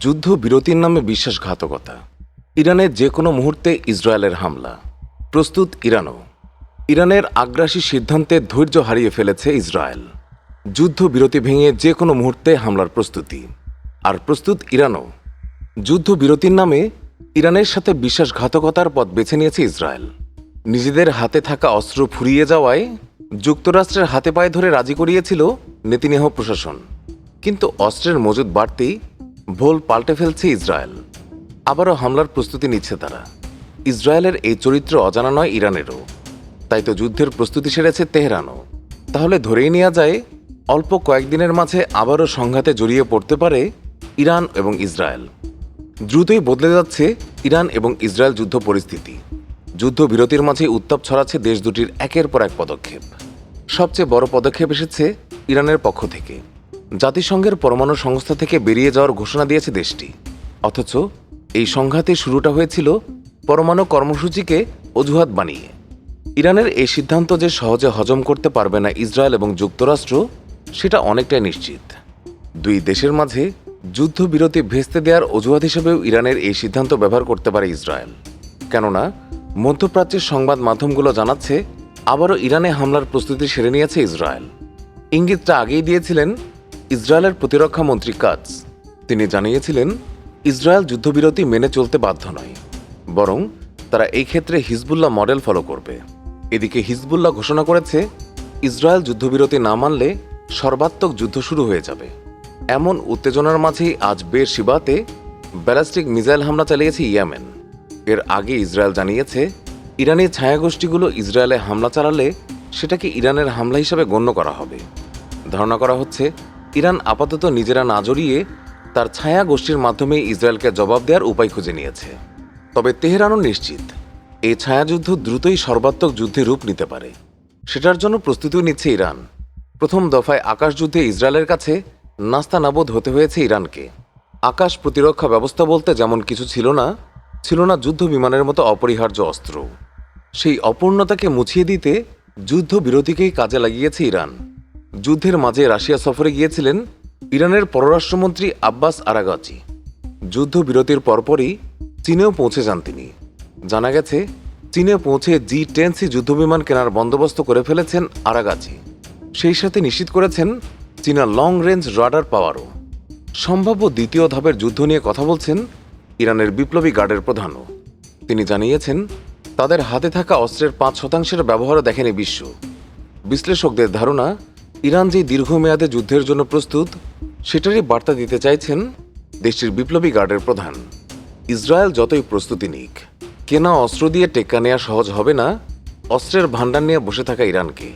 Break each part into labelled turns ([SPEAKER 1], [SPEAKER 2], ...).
[SPEAKER 1] যুদ্ধ বিরতির নামে বিশ্বাসঘাতকতা। ইরানের যে কোনো মুহূর্তে ইসরায়েলের হামলা। প্রস্তুত ইরানও। ইরানের আগ্রাসী সিদ্ধান্তে ধৈর্য হারিয়ে ফেলেছে ইসরায়েল। যুদ্ধ বিরতি ভেঙে যে কোনো মুহূর্তে হামলার প্রস্তুতি। আর প্রস্তুত ইরানও। যুদ্ধ বিরতির নামে ইরানের সাথে বিশ্বাসঘাতকতার পথ বেছে নিয়েছে ইসরায়েল। নিজেদের হাতে থাকা অস্ত্র ফুরিয়ে যাওয়ায় যুক্তরাষ্ট্রের হাতে পায়ে ধরে রাজি করিয়েছিল নেতিনেহ প্রশাসন। কিন্তু অস্ত্রের মজুদ বাড়তেই ভোল পাল্টে ফেলছে ইসরায়েল। আবারও হামলার প্রস্তুতি নিচ্ছে তারা। ইসরায়েলের এই চরিত্র অজানা নয় ইরানেরও। তাই তো যুদ্ধের প্রস্তুতি সেরেছে তেহরানও। তাহলে ধরেই নেওয়া যায়, অল্প কয়েকদিনের মাঝে আবারও সংঘাতে জড়িয়ে পড়তে পারে ইরান এবং ইসরায়েল। দ্রুতই বদলে যাচ্ছে ইরান এবং ইসরায়েল যুদ্ধ পরিস্থিতি। যুদ্ধ বিরতির মাঝে উত্তাপ ছড়াচ্ছে দেশ দুটির একের পর এক পদক্ষেপ। সবচেয়ে বড় পদক্ষেপ এসেছে ইরানের পক্ষ থেকে। জাতিসংঘের পরমাণু সংস্থা থেকে বেরিয়ে যাওয়ার ঘোষণা দিয়েছে দেশটি। অথচ এই সংঘাতে শুরুটা হয়েছিল পরমাণু কর্মসূচিকে অজুহাত বানিয়ে। ইরানের এই সিদ্ধান্ত যে সহজে হজম করতে পারবে না ইসরায়েল এবং যুক্তরাষ্ট্র, সেটা অনেকটাই নিশ্চিত। দুই দেশের মাঝে যুদ্ধবিরতি ভেস্তে দেওয়ার অজুহাত হিসেবেও ইরানের এই সিদ্ধান্ত ব্যবহার করতে পারে ইসরায়েল। কেননা, মধ্যপ্রাচ্যের সংবাদ মাধ্যমগুলো জানাচ্ছে, আবারও ইরানে হামলার প্রস্তুতি সেরে নিয়েছে ইসরায়েল। ইঙ্গিতটা আগেই দিয়েছিলেন ইসরায়েলের প্রতিরক্ষা মন্ত্রী কাজ। তিনি জানিয়েছিলেন, ইসরায়েল যুদ্ধবিরতি মেনে চলতে বাধ্য নয়, বরং তারা এই ক্ষেত্রে হিজবুল্লাহ মডেল ফলো করবে। এদিকে হিজবুল্লাহ ঘোষণা করেছে, ইসরায়েল যুদ্ধবিরতি না মানলে সর্বাত্মক যুদ্ধ শুরু হয়ে যাবে। এমন উত্তেজনার মাঝেই আজ বের শিবাতে ব্যালাস্টিক মিসাইল হামলা চালিয়েছে ইয়েমেন। এর আগে ইসরায়েল জানিয়েছে, ইরানি ছায়াগোষ্ঠীগুলো ইসরায়েলে হামলা চালালে সেটাকে ইরানের হামলা হিসাবে গণ্য করা হবে। ধারণা করা হচ্ছে ইরান আপাতত নিজেরা না জড়িয়ে তার ছায়া গোষ্ঠীর মাধ্যমে ইসরায়েলকে জবাব দেওয়ার উপায় খুঁজে নিয়েছে। তবে তেহরানও নিশ্চিত, এই ছায়াযুদ্ধ দ্রুতই সর্বাত্মক যুদ্ধে রূপ নিতে পারে। সেটার জন্য প্রস্তুতিও নিচ্ছে ইরান। প্রথম দফায় আকাশযুদ্ধে ইসরায়েলের কাছে নাস্তা নাবোধ হতে হয়েছে ইরানকে। আকাশ প্রতিরক্ষা ব্যবস্থা বলতে যেমন কিছু ছিল না ছিল না যুদ্ধ বিমানের মতো অপরিহার্য অস্ত্র। সেই অপূর্ণতাকে মুছিয়ে দিতে যুদ্ধ বিরতিকেই কাজে লাগিয়েছে ইরান। যুদ্ধের মাঝে রাশিয়া সফরে গিয়েছিলেন ইরানের পররাষ্ট্রমন্ত্রী আব্বাস আরাগাচি। যুদ্ধবিরতির পরপরই চীনেও পৌঁছে যান তিনি। জানা গেছে, চীনে পৌঁছে জি টেন সি যুদ্ধবিমান কেনার বন্দোবস্ত করে ফেলেছেন আরাগাচি। সেই সাথে নিশ্চিত করেছেন চীনা লং রেঞ্জ রাডার পাওয়ারও। সম্ভাব্য দ্বিতীয় ধাপের যুদ্ধ নিয়ে কথা বলছেন ইরানের বিপ্লবী গার্ডের প্রধানও। তিনি জানিয়েছেন, তাদের হাতে থাকা অস্ত্রের পাঁচ শতাংশের ব্যবহারও দেখেনি বিশ্ব। বিশ্লেষকদের ধারণা ইরান যে দীর্ঘমেয়াদে যুদ্ধের জন্য প্রস্তুত, সেটারই বার্তা দিতে চাইছেন দেশটির বিপ্লবী গার্ডের প্রধান। ইসরায়েল যতই প্রস্তুতি নিক, কেনা অস্ত্র দিয়ে টেক্কা নেওয়া সহজ হবে না, অস্ত্রের ভাণ্ডার নিয়ে বসে থাকা ইরানকে।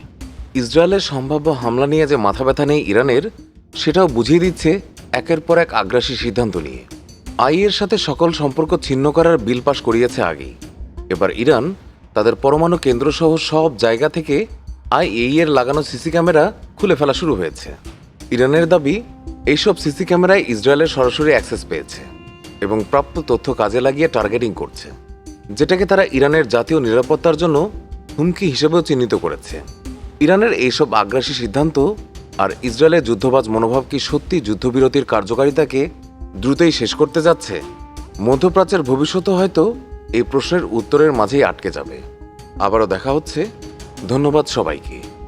[SPEAKER 1] ইসরায়েলের সম্ভাব্য হামলা নিয়ে যে মাথা ব্যথা নেই ইরানের, সেটাও বুঝিয়ে দিচ্ছে একের পর এক আগ্রাসী সিদ্ধান্ত নিয়ে। আইয়ের সাথে সকল সম্পর্ক ছিন্ন করার বিল পাশ করিয়েছে আগেই। এবার ইরান তাদের পরমাণু কেন্দ্রসহ সব জায়গা থেকে আইএই এর লাগানো সিসি ক্যামেরা খুলে ফেলা শুরু হয়েছে। ইরানের দাবি, এইসব সিসি ক্যামেরায় ইসরায়েলের সরাসরি অ্যাক্সেস পেয়েছে এবং প্রাপ্ত তথ্য কাজে লাগিয়ে টার্গেটিং করছে, যেটাকে তারা ইরানের জাতীয় নিরাপত্তার জন্য হুমকি হিসেবেও চিহ্নিত করেছে। ইরানের এইসব আগ্রাসী সিদ্ধান্ত আর ইসরায়েলের যুদ্ধবাজ মনোভাব কি সত্যি যুদ্ধবিরতির কার্যকারিতাকে দ্রুতই শেষ করতে যাচ্ছে? মধ্যপ্রাচ্যের ভবিষ্যৎও হয়তো এই প্রশ্নের উত্তরের মাঝেই আটকে যাবে। আবারও দেখা হচ্ছে। ধন্যবাদ সবাইকে।